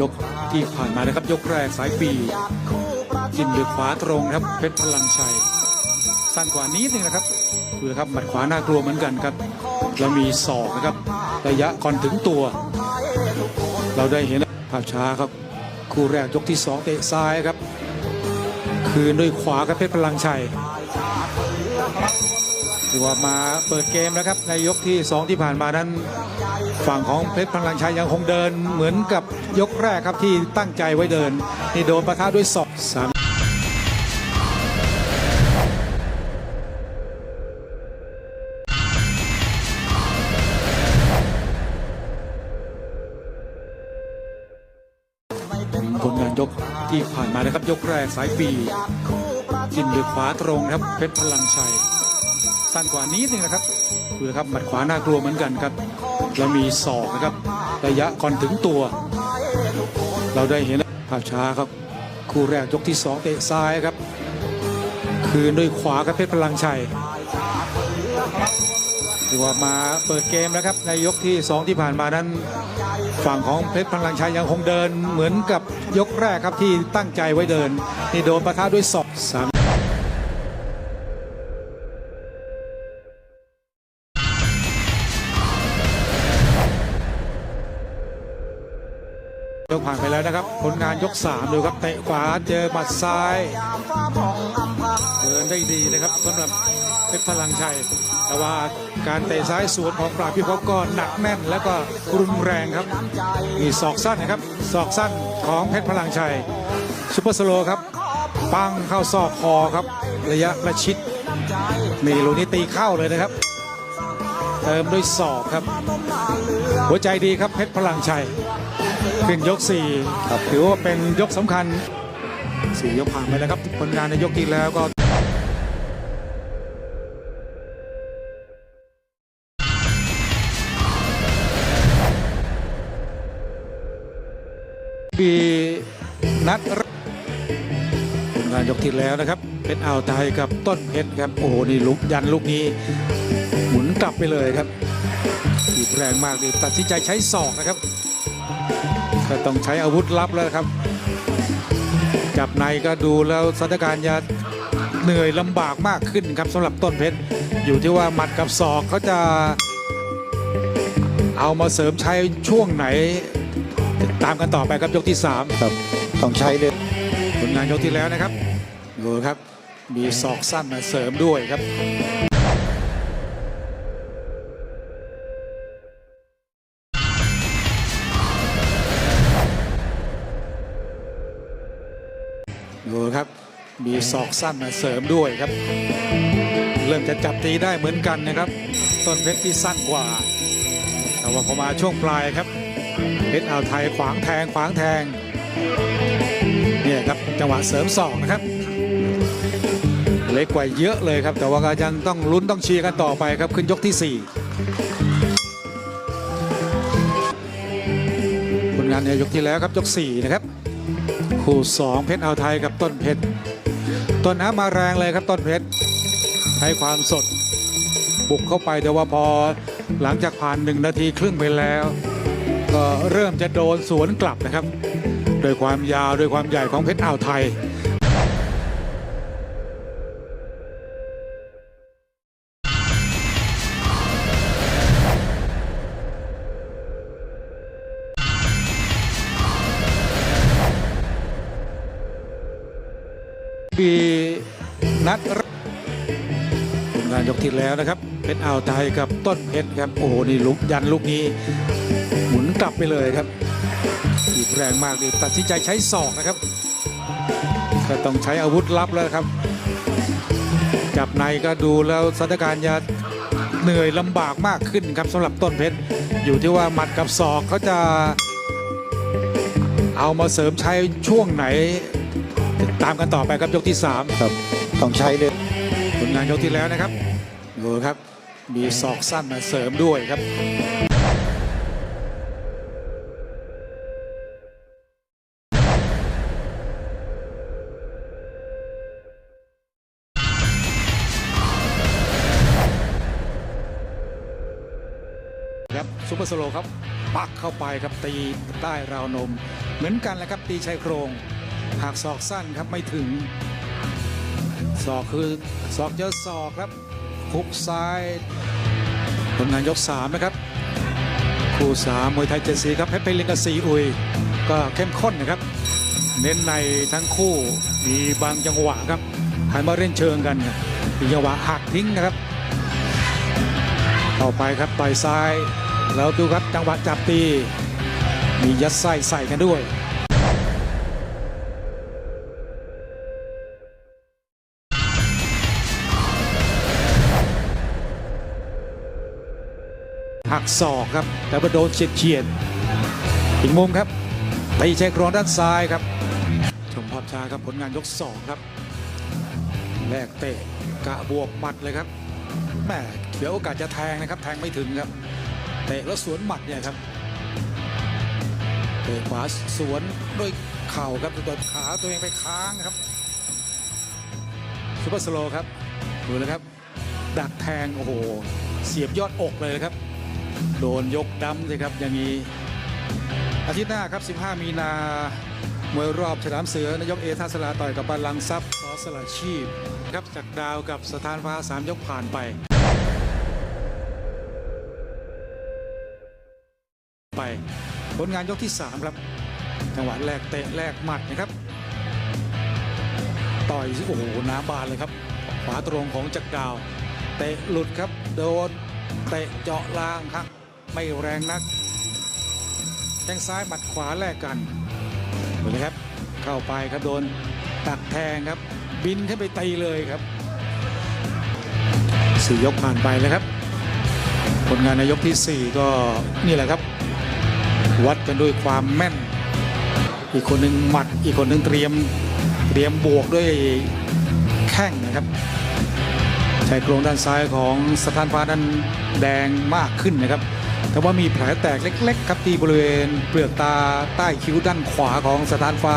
ยกที่ผ่านมานะครับ ยกแรกสายปีจิ้มด้วยขวาตรงครับเพชรพลังชัย สั้นกว่านี้นึงนะครับดูนะครับหมัดขวาน่ากลัวเหมือนกันครับแล้วมีศอกนะครับ ระยะก่อนถึงตัว เราได้เห็นภาพช้าครับ คู่แรกยกที่สองเตะซ้ายครับ คืนด้วยขวาครับเพชรพลังชัย ถือว่ามาเปิดเกมแล้วครับในยกที่ 2 ที่ผ่านมานั้น ฝั่งของเพชรพลังชัยยังคงเดินเหมือนกับยกแรกครับที่ตั้งใจไว้เดิน นี่โดนประทะด้วยศอกสามผลงานยกที่ผ่านมานะครับยกแรกสายปีจิ้มด้วยขวาตรงครับเพชรพลังชัย สั้นกว่านี้นึงนะครับดูนะครับหมัดขวาน่ากลัวเหมือนกันครับแล้วมีศอกนะครับ ระยะก่อนถึงตัว เราได้เห็นภาพช้าครับ คู่แรกยกที่สองเตะซ้ายครับ คืนด้วยขวาครับเพชรพลังชัยถือว่ามาเปิดเกมแล้วครับในยกที่ 2 ที่ผ่านมานั้น ฝั่งของเพชรพลังชัยยังคงเดินเหมือนกับยกแรกครับที่ตั้งใจไว้เดิน นี่โดนประทะด้วยศอกสาม แล้วนะครับ ผลงานยก3ดูครับเตะขวาเจอหมัดซ้ายเดินได้ดีนะครับสำหรับเพชรพลังชัย แต่ว่าการเตะซ้ายสวนของปราบพิภพก็หนักแน่น แล้วก็รุนแรงครับมีศอกสั้นนะครับศอกสั้นของเพชรพลังชัยซุปเปอร์สโลครับปังเข้าซอกคอครับ ระยะประชิดนี่ลูกนี้ตีเข้าเลยนะครับ เติมด้วยศอกครับ หัวใจดีครับเพชรพลังชัย ขึ้นยก4ถือว่าเป็นยกสำคัญ4ยกผ่านไปแล้วครับผลงานในยกที่แล้วก็ปีนัดแรกผลงานยกที่แล้วนะครับ เป็นอ่าวไทยกับต้นเพชรครับ โอ้โห นี่ลุกยันลูกนี้ หมุนกลับไปเลยครับถีบแรงมากเลยตัดสินใจใช้ศอกนะครับ ก็ต้องใช้อาวุธลับแล้วครับ จับในก็ดูแล้วสถานการณ์จะเหนื่อยลำบากมากขึ้นครับสำหรับต้นเพชรอยู่ที่ว่าหมัดกับศอกเขาจะเอามาเสริมใช้ช่วงไหน ตามกันต่อไปครับยกที่ 3 ครับต้องใช้เลยผลงานยกที่แล้วนะครับดูครับมีศอกสั้นมาเสริมด้วยครับ ดูครับมีศอกสั้นมาเสริมด้วยครับ เริ่มจะจับตีได้เหมือนกันนะครับ ต้นเพชรที่สั้นกว่า แต่ว่าพอมาช่วงปลายครับเพชรอ่าวไทยขวางแทงขวางแทงเนี่ยครับจังหวะเสริมศอกนะครับ เล็กกว่าเยอะเลยครับ แต่ว่าก็ยังต้องลุ้นต้องเชียร์กันต่อไปครับ ขึ้นยกที่ 4 ผลงานในยกที่แล้วครับยก 4 นะครับ คู่2เพชรอ่าวไทยกับต้นเพชรต้นน้ำมาแรงเลยครับต้นเพชรให้ความสด บุกเข้าไปแต่ว่าพอหลังจากผ่าน1นาทีครึ่งไปแล้ว ก็เริ่มจะโดนสวนกลับนะครับ โดยความยาวโดยความใหญ่ของเพชรอ่าวไทย ปีนัดผลงานยกที่แล้วนะครับเพชรอ่าวไทยกับต้นเพชรครับ โอ้โห นี่ลุกยันลูกนี้ หมุนกลับไปเลยครับถีบแรงมากเลยตัดสินใจใช้ศอกนะครับ ก็ต้องใช้อาวุธลับแล้วครับ จับในก็ดูแล้วสถานการณ์จะเหนื่อยลำบากมากขึ้นครับสำหรับต้นเพชร อยู่ที่ว่าหมัดกับศอกเขาจะเอามาเสริมใช้ช่วงไหน ตามกันต่อไปครับยกที่ 3 ครับต้องใช้เลยผลงานยกที่แล้วนะครับดูครับ มีศอกสั้นมาเสริมด้วยครับครับซุปเปอร์สโลว์ครับ ปักเข้าไปครับตีใต้ราวนม เหมือนกันแหละครับตีชายโครง หากศอกสั้นครับไม่ถึง ศอกคือศอกเจอศอกครับคุกซ้ายผลงานยกสามนะครับ คู่สามมวยไทยเจ็ดสีครับเพชรไพลินกับซีอุย ก็เข้มข้นนะครับ เน้นในทั้งคู่มีบางจังหวะครับหันมาเล่นเชิงกันครับมีจังหวะหักทิ้งนะครับ ต่อไปครับต่อยซ้าย แล้วดูครับจังหวะจับตี มียัดไส้ใส่กันด้วย หักศอกครับ แต่ว่าโดนเฉียดเฉียดอีกมุมครับตีใช้กรองด้านซ้ายครับ ชมภาพช้าครับผลงานยกสองครับแลกเตะกะบวกหมัดเลยครับแม่เขียวโอกาสจะแทงนะครับ แทงไม่ถึงครับเตะแล้วสวนหมัดเนี่ยครับเตะขวาสวนด้วยเข่าครับโดนขาตัวเองไปค้างครับซูเปอร์สโลครับดูเลยครับ ดักแทงโอ้โหเสียบยอดอกเลยนะครับ โดนยกดำเลยครับอย่างนี้ อาทิตย์หน้าครับ 15 มีนามวยรอบฉลามเสือนายกเอท่าสลาต่อยกับบาลังก์ทรัพย์สอสละชีพครับจากดาวกับสถานฟ้าสามยกผ่านไปไปผลงานยกที่ 3 ครับ จังหวะแรกเตะแรกหมัดนะครับ ต่อยโอ้โหน้ำบานเลยครับขวาตรงของจักรดาว เตะหลุดครับ โดนเตะเจาะล่างครับ ไม่แรงนัก แข้งซ้ายหมัดขวาแลกกันเห็นไหมครับ เข้าไปครับโดนตักแทงครับ บินขึ้นไปตีเลยครับสี่ยกผ่านไปแล้วครับ ผลงานในยกที่ 4 ก็นี่แหละครับ วัดกันด้วยความแม่น อีกคนหนึ่งหมัดอีกคนหนึ่งเตรียมเตรียมบวกด้วยแข้งนะครับชายโครงด้านซ้ายของสถานฟ้านั้นแดงมากขึ้นนะครับ แต่ว่ามีแผลแตกเล็ก ๆ ครับที่บริเวณเปลือกตาใต้คิ้วด้านขวาของสถานฟ้า